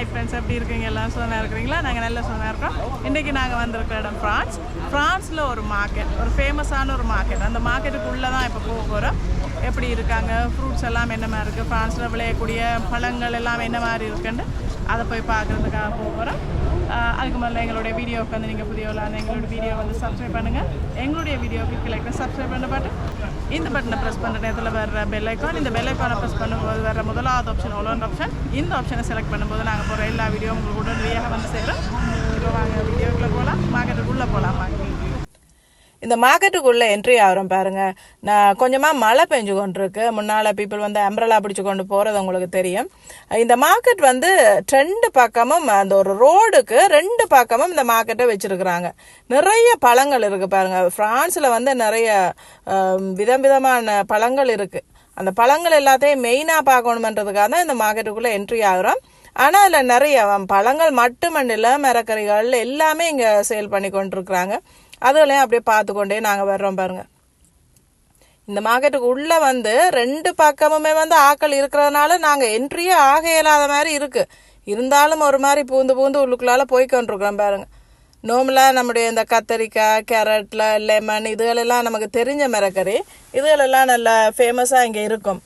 Hi friends எப்படி இருக்கீங்க? எல்லாம் சொன்னா இருக்கிறீங்களா? நாங்கள் நல்ல சுகமாக இருக்கோம் இன்றைக்கி நாங்கள் வந்திருக்கிற இடம் ஃப்ரான்ஸ் ஃப்ரான்ஸில் ஒரு மார்க்கெட் ஒரு ஃபேமஸான ஒரு மார்க்கெட் அந்த மார்க்கெட்டுக்குள்ளே தான் இப்போ போக போகிறோம் எப்படி இருக்காங்க? ஃப்ரூட்ஸ் எல்லாம் என்ன மாதிரி இருக்குது ஃப்ரான்ஸில் விளையக்கூடிய பழங்கள் எல்லாம் என்ன மாதிரி இருக்குன்னு அதை போய் பார்க்குறதுக்காக போக போகிறோம் அதுக்கு முதல்ல எங்களுடைய வீடியோவுக்கு வந்து நீங்கள் புதிய விளாண்டு எங்களோட வீடியோ வந்து சப்ஸ்கிரைப் பண்ணுங்கள் எங்களுடைய வீடியோக்கு கிளிக் சப்ஸ்கிரைப் பண்ண பாட்டு இந்த பட்டனை ப்ரெஸ் பண்ணுற நேரத்தில் வர்ற பெல் ஐக்கான் இந்த பெல் ஐக்கானை ப்ரெஸ் பண்ணும்போது வர முதலாவது ஆப்ஷன் ஒலோன் ஆப்ஷன் இந்த ஆப்ஷனை செலக்ட் பண்ணும்போது நாங்கள் போகிற எல்லா வீடியோ உங்களுக்கு உடனடியாக வந்து சேரும். இப்போ வாங்க வீடியோக்குள்ளே போகலாம் மார்க்கெட்டுக்குள்ளே போகலாம் வாங்க. இந்த மார்க்கெட்டுக்குள்ளே என்ட்ரி ஆகிறோம் பாருங்க. நான் கொஞ்சமாக மழை பெஞ்சு கொண்டிருக்கு. முன்னால் பீப்புள் வந்து அம்ரலா பிடிச்சு கொண்டு போகிறது உங்களுக்கு தெரியும். இந்த மார்க்கெட் வந்து ரெண்டு பக்கமும் அந்த ஒரு ரோடுக்கு ரெண்டு பக்கமும் இந்த மார்க்கெட்டை வச்சுருக்குறாங்க. நிறைய பழங்கள் இருக்குது பாருங்கள் ஃப்ரான்ஸில் வந்து நிறைய விதம் விதமான பழங்கள் இருக்குது அந்த பழங்கள் எல்லாத்தையும் மெயினாக பார்க்கணுமன்றதுக்காக தான் இந்த மார்க்கெட்டுக்குள்ளே என்ட்ரி ஆகிறோம். ஆனால் அதில் நிறைய பழங்கள் மட்டுமண்டில் மரக்கறிகள் எல்லாமே இங்கே சேல் பண்ணி கொண்டிருக்கிறாங்க. அதுகளையும் அப்படியே பார்த்து கொண்டே நாங்கள் வர்றோம் பாருங்கள் இந்த மார்க்கெட்டுக்கு உள்ளே வந்து ரெண்டு பக்கமுமே வந்து ஆக்கள் இருக்கிறதுனால நாங்கள் என்ட்ரியே ஆக இயலாத மாதிரி இருக்குது இருந்தாலும் ஒரு மாதிரி பூந்து பூந்து உள்ளுக்குள்ளால போய் கொண்டிருக்கிறோம் பாருங்க. நோம்பலாக நம்முடைய இந்த கத்தரிக்காய் கேரட்டில் லெமன் இதுகளெல்லாம் நமக்கு தெரிஞ்ச மரக்கறி. இதுகளெல்லாம் நல்லா ஃபேமஸாக இங்கே இருக்கும்.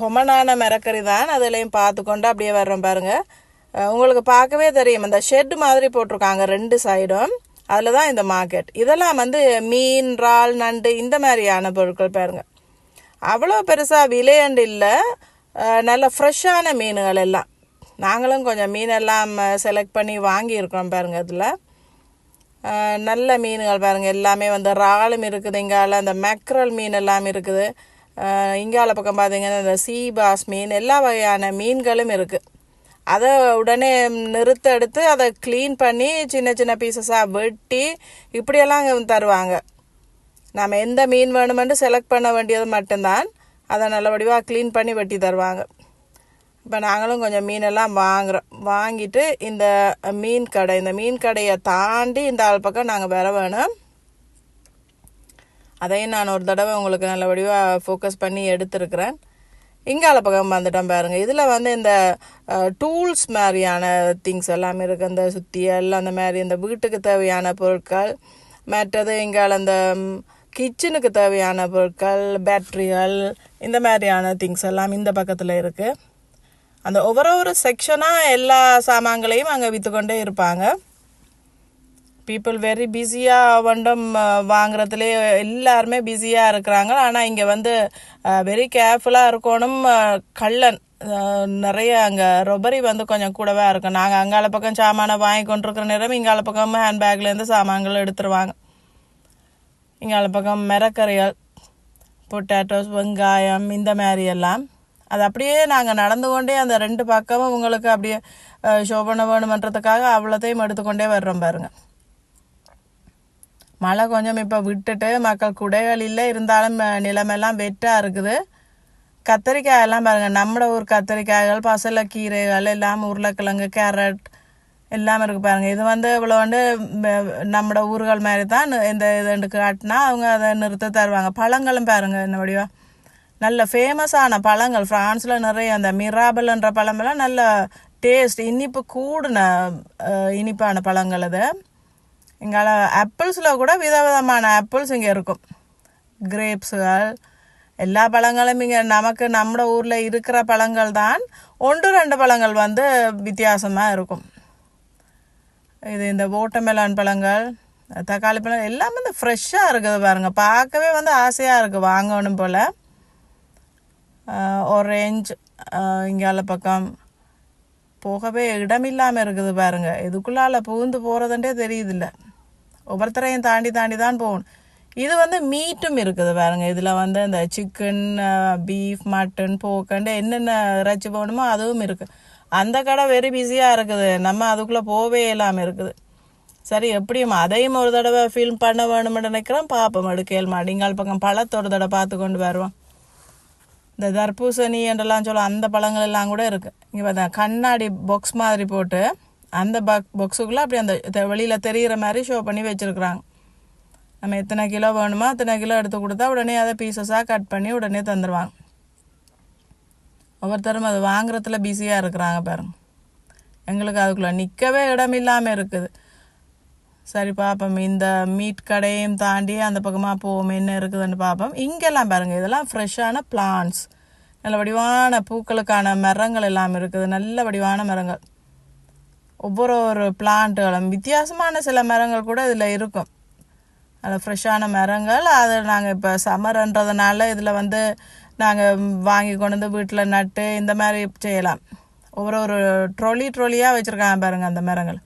கொமனான மரக்கறி தான் அதுலேயும் பார்த்து கொண்டு அப்படியே வர்றோம் பாருங்கள் உங்களுக்கு பார்க்கவே தெரியும். இந்த ஷெட் மாதிரி போட்டிருக்காங்க ரெண்டு சைடும் அதில் தான் இந்த மார்க்கெட் இதெல்லாம் வந்து மீன் இறால் நண்டு இந்த மாதிரியான பொருட்கள் பாருங்கள் அவ்வளோ பெருசாக விலையண்டு இல்லை. நல்ல ஃப்ரெஷ்ஷான மீன்கள் எல்லாம். நாங்களும் கொஞ்சம் மீனெல்லாம் செலக்ட் பண்ணி வாங்கியிருக்கிறோம் பாருங்கள் இதில். நல்ல மீன்கள் பாருங்கள் எல்லாமே வந்து இறாலும் இருக்குது இங்கால அந்த மேக்ரல் மீன் எல்லாம் இருக்குது. இங்கால பக்கம் பார்த்தீங்கன்னா இந்த சீபாஸ் மீன் எல்லா வகையான மீன்களும் இருக்குது அதை உடனே நிறுத்த எடுத்து அதை க்ளீன் பண்ணி சின்ன சின்ன பீசஸாக வெட்டி இப்படியெல்லாம் தருவாங்க. நாம் எந்த மீன் வேணுமென்று செலக்ட் பண்ண வேண்டியது மட்டும்தான். அதை நல்லபடியாக க்ளீன் பண்ணி வெட்டி தருவாங்க. இப்போ நாங்களும் கொஞ்சம் மீனெல்லாம் வாங்குறோம் வாங்கிட்டு இந்த மீன் கடை இந்த மீன் கடையை தாண்டி இந்த ஆள் பக்கம் நாங்கள் வர வேணும். அதையும் நான் ஒரு தடவை உங்களுக்கு நல்ல வடிவாக ஃபோக்கஸ் பண்ணி எடுத்திருக்கிறேன். இங்கால பக்கம் வந்துட்டோம் பாருங்கள் இதில் வந்து இந்த டூல்ஸ் மாதிரியான திங்ஸ் எல்லாமே இருக்குது அந்த சுத்தியல் அந்த மாதிரி இந்த வீட்டுக்கு தேவையான பொருட்கள் மற்றது இங்கால அந்த கிச்சனுக்கு தேவையான பொருட்கள் பேட்ரிகள் இந்த மாதிரியான திங்ஸ் எல்லாம் இந்த பக்கத்தில் இருக்குது அந்த ஒவ்வொரு ஒரு செக்ஷனாக எல்லா சாமான்களையும் அங்கே விற்றுக்கொண்டே இருப்பாங்க. பீப்புள் வெரி பிஸியாக வண்டம் வாங்குறதுலே எல்லாருமே பிஸியாக இருக்கிறாங்க. ஆனால் இங்கே வந்து வெரி கேர்ஃபுல்லாக இருக்கணும். கள்ளன் நிறைய அங்கே ரொபரி வந்து கொஞ்சம் கூடவே இருக்கும் நாங்கள் அங்கால பக்கம் சாமானை வாங்கி கொண்டிருக்கிற நேரம் இங்கால பக்கம் ஹேண்ட்பேக்லேருந்து சாமான்கள் எடுத்துருவாங்க. இங்கால பக்கம் மிரக்கறிகள் பொட்டேட்டோஸ் வெங்காயம் இந்த மாதிரி எல்லாம். அது அப்படியே நாங்கள் நடந்து கொண்டே அந்த ரெண்டு பக்கமும் உங்களுக்கு அப்படியே ஷோ பண்ண வேணுமன்றதுக்காக அவ்வளோத்தையும் எடுத்துக்கொண்டே வர்றோம் பாருங்கள் மழை கொஞ்சம் இப்போ விட்டுட்டு மக்கள் குடைகள் இல்லை இருந்தாலும் நிலமெல்லாம் வெட்டாக இருக்குது. கத்திரிக்காய் எல்லாம் பாருங்கள் நம்ம ஊர் கத்திரிக்காய்கள் பசலக்கீரைகள் எல்லாம் உருளைக்கிழங்கு கேரட் எல்லாம் இருக்குது பாருங்கள் இது வந்து இவ்வளோ வந்து நம்ம ஊர்கள் மாதிரி தான் இந்த இதுண்டு காட்டினா அவங்க அதை நிறுத்த தருவாங்க. பழங்களும் பாருங்கள் என்ன வடிவா? நல்ல ஃபேமஸான பழங்கள். ஃப்ரான்ஸில் நிறைய அந்த மிராபல்ன்ற பழமெல்லாம் நல்ல டேஸ்ட் இனிப்பு கூடின இனிப்பான பழங்கள் அது. இங்கால ஆப்பிள்ஸில் கூட விதவிதமான ஆப்பிள்ஸ் இங்கே இருக்கும். கிரேப்ஸுகள் எல்லா பழங்களும் இங்கே. நமக்கு நம்ம ஊரில் இருக்கிற பழங்கள் தான் ஒன்று ரெண்டு பழங்கள் வந்து வித்தியாசமாக இருக்கும். இது இந்த ஓட்டமெலான் பழங்கள் தக்காளி பழம் எல்லாமே இந்த ஃப்ரெஷ்ஷாக இருக்குது பாருங்கள் பார்க்கவே வந்து ஆசையாக இருக்குது வாங்கணும் போல். ஒரேஞ்ச் இங்கால பக்கம். போகவே இடமில்லாமல் இருக்குது பாருங்கள் இதுக்குள்ளால் புகுந்து போகிறதுன்றே தெரியுதில்லை. ஒவ்வொருத்தரையும் தாண்டி தாண்டி தான் போகணும். இது வந்து மீட்டும் இருக்குது பாருங்க. இதில் வந்து இந்த சிக்கன் பீஃப் மட்டன் போக்கண்டு என்னென்ன இறைச்சி போகணுமோ அதுவும் இருக்குது அந்த கடை வெரி பிஸியாக இருக்குது. நம்ம அதுக்குள்ளே போவே இல்லாமல் இருக்குது. சரி எப்படியும் அதையும் ஒரு தடவை ஃபில்ம் பண்ண வேணும்னு நினைக்கிறோம் பார்ப்போம் எடுக்கல் மாடிங்கால் பக்கம் பழத்தை ஒரு தடவை பார்த்து கொண்டு வருவோம். இந்த தர்பூசணி என்றெல்லாம் சொல்ல அந்த பழங்கள் எல்லாம் கூட இருக்குது இங்கே பார்த்தா கண்ணாடி பாக்ஸ் மாதிரி போட்டு அந்த பாக் பாக்ஸுக்குள்ளே அப்படி அந்த தெ- தெரிகிற மாதிரி ஷோ பண்ணி வச்சுருக்குறாங்க. நம்ம எத்தனை கிலோ வேணுமோ அத்தனை கிலோ எடுத்து கொடுத்தா உடனே அதை பீசஸாக கட் பண்ணி உடனே தந்துடுவாங்க ஒவ்வொருத்தரும் அது வாங்குறதுல பிஸியாக இருக்கிறாங்க பாருங்க. எங்களுக்கு அதுக்குள்ளே நிற்கவே இடம் இல்லாமல் இருக்குது. சரி பார்ப்போம் இந்த மீட் கடையும் தாண்டி அந்த பக்கமாக போவோம் என்ன இருக்குதுன்னு பார்ப்போம் இங்கெல்லாம் பாருங்கள் இதெல்லாம் ஃப்ரெஷ்ஷான பிளான்ஸ் நல்ல வடிவான பூக்களுக்கான மரங்கள் எல்லாம் இருக்குது. நல்ல வடிவான மரங்கள். ஒவ்வொரு ஒரு பிளான்ட்டுகளும் வித்தியாசமான சில மரங்கள் கூட இதில் இருக்கும். நல்ல ஃப்ரெஷ்ஷான மரங்கள். அதை நாங்கள் இப்போ சமரன்றதுனால இதில் வந்து நாங்கள் வாங்கி கொண்டு வந்து வீட்டில் நட்டு இந்த மாதிரி செய்யலாம். ஒவ்வொரு ஒரு ட்ரொலி ட்ரொலியாக வச்சுருக்காங்க பாருங்கள் அந்த மரங்கள்.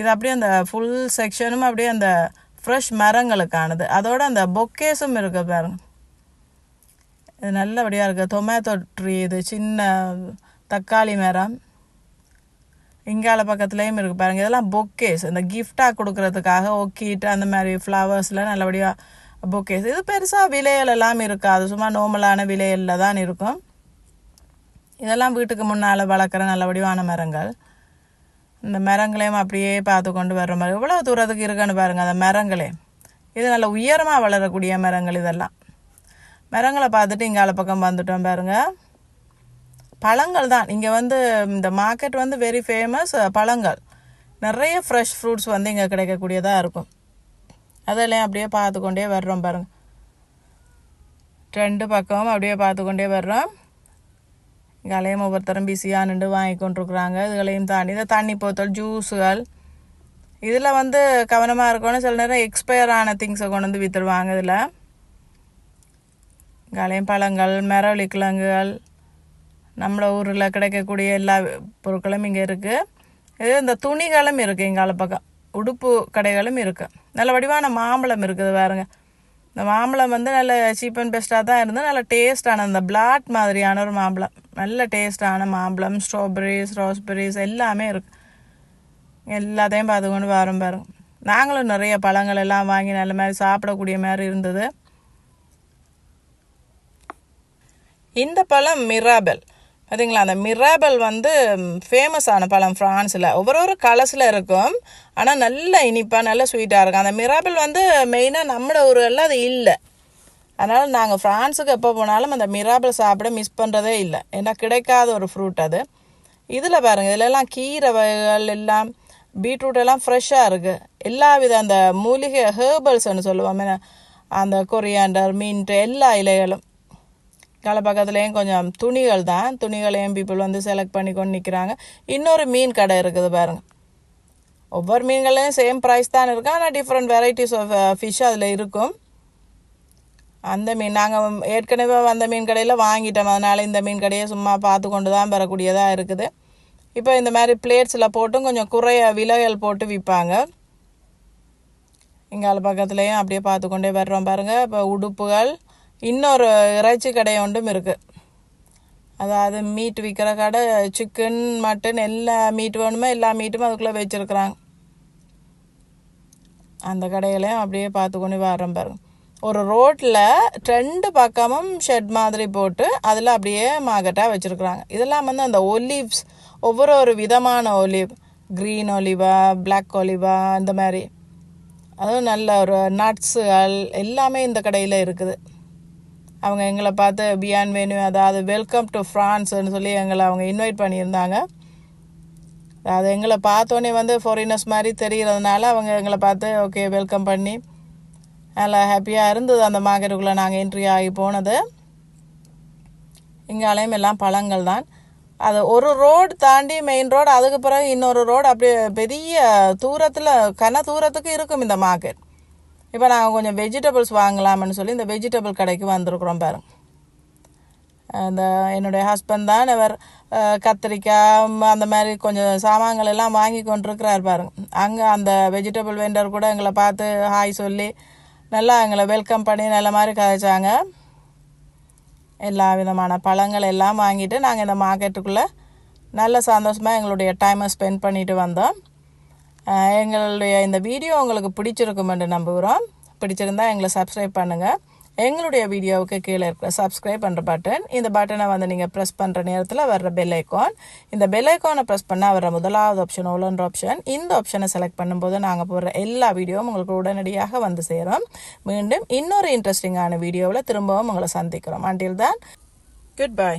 இது அப்படியே அந்த ஃபுல் செக்ஷனும் அப்படியே அந்த ஃப்ரெஷ் மரங்களுக்கானது. அதோட அந்த பொக்கேஸும் இருக்குது பாருங்க. இது நல்லபடியாக இருக்குது டொமேட்டோ ட்ரீ இது சின்ன தக்காளி மரம். இங்கால பக்கத்துலேயும் இருக்குது பாருங்கள் இதெல்லாம் பொக்கேஸ் இந்த கிஃப்டாக கொடுக்கறதுக்காக ஒக்கிட்டு அந்த மாதிரி ஃப்ளவர்ஸில் நல்லபடியாக பொக்கேஸ் இது பெருசாக விலையிலெல்லாம் எல்லாம் இருக்காது. சும்மா நார்மலான விலைகளில் தான் இருக்கும். இதெல்லாம் வீட்டுக்கு முன்னால் வளர்க்குற நல்லபடியான மரங்கள். இந்த மரங்களையும் அப்படியே பார்த்து கொண்டு வர்ற மாதிரி. எவ்வளோ தூரத்துக்கு இருக்குன்னு பாருங்கள் அந்த மரங்களே. இது நல்ல உயரமாக வளரக்கூடிய மரங்கள் இதெல்லாம். மரங்களை பார்த்துட்டு இங்கால பக்கம் வந்துட்டோம் பாருங்கள் பழங்கள் தான். இங்கே வந்து இந்த மார்க்கெட் வந்து வெரி ஃபேமஸ் பழங்கள். நிறைய ஃப்ரெஷ் ஃப்ரூட்ஸ் வந்து இங்கே கிடைக்கக்கூடியதாக இருக்கும். அதெல்லாம் அப்படியே பார்த்து கொண்டே வர்றோம் பாருங்க. ரெண்டு பக்கமும் அப்படியே பார்த்து கொண்டே வர்றோம். இங்கேயும் ஒவ்வொருத்தரும் பிஸியாக நின்று வாங்கி கொண்டிருக்குறாங்க. இதுகளையும் தாண்டி இந்த தண்ணி போத்தல் ஜூஸுகள் இதில் வந்து கவனமாக இருக்கணும் சில நேரம் எக்ஸ்பயர் ஆன திங்ஸை கொண்டு வந்து விற்றுருவாங்க இதில். இங்கேயும் பழங்கள் மரவள்ளி கிழங்குகள் நம்மள ஊரில் கிடைக்கக்கூடிய எல்லா பொருட்களும் இங்கே இருக்குது இது இந்த துணிகளும் இருக்குது எங்கள் பக்கம். உடுப்பு கடைகளும் இருக்குது நல்ல வடிவான மாம்பழம் இருக்குது பாருங்க. இந்த மாம்பழம் வந்து நல்ல சீப் அண்ட் பெஸ்ட்டாக தான் இருந்து நல்ல டேஸ்டான இந்த பிளாட் மாதிரியான ஒரு மாம்பழம். நல்ல டேஸ்டான மாம்பழம் ஸ்ட்ராபெரிஸ் ராஸ்பெரிஸ் எல்லாமே இருக்குது எல்லாத்தையும் பார்த்துக்கொண்டு வரோம் பாருங்க. நாங்களும் நிறைய பழங்கள் எல்லாம் வாங்கி நல்ல மாதிரி சாப்பிடக்கூடிய மாதிரி இருந்தது. இந்த பழம் மிராபல் பார்த்தீங்களா அந்த மிராபல் வந்து ஃபேமஸான பழம் ஃப்ரான்ஸில் ஒவ்வொரு ஒரு கலர்ஸில் இருக்கும். ஆனால் நல்ல இனிப்பாக நல்ல ஸ்வீட்டாக இருக்கும். அந்த மிராபல் வந்து மெயினாக நம்மளோட ஊரில் அது இல்லை. அதனால் நாங்கள் ஃப்ரான்ஸுக்கு எப்போ போனாலும் அந்த மிராபல் சாப்பிட மிஸ் பண்ணுறதே இல்லை. ஏன்னா கிடைக்காத ஒரு ஃப்ரூட் அது. இதில் பாருங்கள் இதிலெல்லாம் கீரை வகைகள் எல்லாம் பீட்ரூட் எல்லாம் ஃப்ரெஷ்ஷாக இருக்குது எல்லா வித அந்த மூலிகை ஹேர்பல்ஸ்ன்னு சொல்லுவோம் அந்த கொரியாண்டர் மீன்ட்டு எல்லா இலைகளும். கால பக்கத்துலேயும் கொஞ்சம் துணிகள் தான். துணிகளையும் பீப்புள் வந்து செலக்ட் பண்ணி கொண்டு நிற்கிறாங்க இன்னொரு மீன் கடை இருக்குது பாருங்கள் ஒவ்வொரு மீன்களையும் சேம் ப்ரைஸ் தான் இருக்கும் ஆனால் டிஃப்ரெண்ட் வெரைட்டிஸ் ஆஃப் ஃபிஷ் அதில் இருக்கும். அந்த மீன் நாங்கள் ஏற்கனவே அந்த மீன் கடையில் வாங்கிட்டோம். அதனால் இந்த மீன் கடையை சும்மா பார்த்து கொண்டு தான் பெறக்கூடியதாக இருக்குது. இப்போ இந்த மாதிரி பிளேட்ஸில் போட்டும் கொஞ்சம் குறைய விலைகள் போட்டு விற்பாங்க. இங்கால பக்கத்துலேயும் அப்படியே பார்த்து கொண்டே வர்றோம் பாருங்கள் இப்போ உடுப்புகள் இன்னொரு இறைச்சி கடை ஒன்றும் இருக்குது அதாவது மீட் விற்கிற கடை சிக்கன் மட்டன் எல்லா மீட் வேணுமோ எல்லா மீட்டும் அதுக்குள்ளே வச்சுருக்குறாங்க. அந்த கடையிலையும் அப்படியே பார்த்து கொண்டு வரோம் பாருங்க. ஒரு ரோட்டில் ரெண்டு பக்கமும் ஷெட் மாதிரி போட்டு அதில் அப்படியே மார்க்கெட்டாக வச்சுருக்குறாங்க. இதெல்லாம் வந்து அந்த ஒலிவ்ஸ் ஒவ்வொரு ஒரு விதமான ஒலிவ் க்ரீன் ஒலிவா பிளாக் ஒலிவா இந்த மாதிரி. அதுவும் நல்ல ஒரு நட்ஸுகள் எல்லாமே இந்த கடையில் இருக்குது. அவங்க எங்களை பார்த்து பியான் வேணு அதாவது வெல்கம் டு ஃப்ரான்ஸ்னு சொல்லி எங்களை அவங்க இன்வைட் பண்ணியிருந்தாங்க. அது எங்களை பார்த்தோன்னே வந்து ஃபாரினர்ஸ் மாதிரி தெரிகிறதுனால அவங்க எங்களை பார்த்து ஓகே வெல்கம் பண்ணி. நல்லா ஹாப்பியாக இருந்தது அந்த மார்க்கெட்டுக்குள்ளே நாங்கள் என்ட்ரி ஆகி போனது. இங்காலையும் எல்லாம் பழங்கள் தான். அது ஒரு ரோடு தாண்டி மெயின் ரோடு அதுக்கு பிறகு இன்னொரு ரோடு அப்படியே பெரிய தூரத்தில் கன தூரத்துக்கு இருக்கும் இந்த மார்க்கெட் இப்போ நாங்கள் கொஞ்சம் வெஜிடபிள்ஸ் வாங்கலாம்னு சொல்லி இந்த வெஜிடபிள் கடைக்கு வந்திருக்குறோம் பாருங்க. அந்த என்னுடைய ஹஸ்பண்ட் தான் அவர் கத்திரிக்காய் அந்த மாதிரி கொஞ்சம் சாமான்கள் எல்லாம் வாங்கி கொண்டிருக்கிறார் பாருங்க. அங்கே அந்த வெஜிடபிள் வெண்டர் கூட எங்களை பார்த்து ஹாய் சொல்லி நல்லா எங்களை வெல்கம் பண்ணி நல்ல மாதிரி கதைச்சாங்க. எல்லா விதமான பழங்கள் எல்லாம் வாங்கிட்டு நாங்கள் இந்த மார்க்கெட்டுக்குள்ளே நல்ல சந்தோஷமாக எங்களுடைய டைமை ஸ்பெண்ட் பண்ணிட்டு வந்தோம். எங்களுடைய இந்த வீடியோ உங்களுக்கு பிடிச்சிருக்கும் என்று நம்புகிறோம். பிடிச்சிருந்தா எங்களை சப்ஸ்கிரைப் பண்ணுங்கள் எங்களுடைய வீடியோவுக்கு கீழே இருக்கிற சப்ஸ்கிரைப் பண்ணுற பட்டன் இந்த பட்டனை வந்து நீங்கள் ப்ரெஸ் பண்ணுற நேரத்தில் வர்ற பெல் ஐக்கான் இந்த பெல் ஐக்கானை ப்ரெஸ் பண்ணால் வர முதலாவது ஆப்ஷன் ஓலன்ற ஆப்ஷன் இந்த ஆப்ஷனை செலக்ட் பண்ணும்போது நாங்கள் போடுற எல்லா வீடியோவும் உங்களுக்கு உடனடியாக வந்து சேரும். மீண்டும் இன்னொரு இன்ட்ரெஸ்டிங்கான வீடியோவில் திரும்பவும் உங்களை சந்திக்கிறோம். அண்டில் தான் குட் பை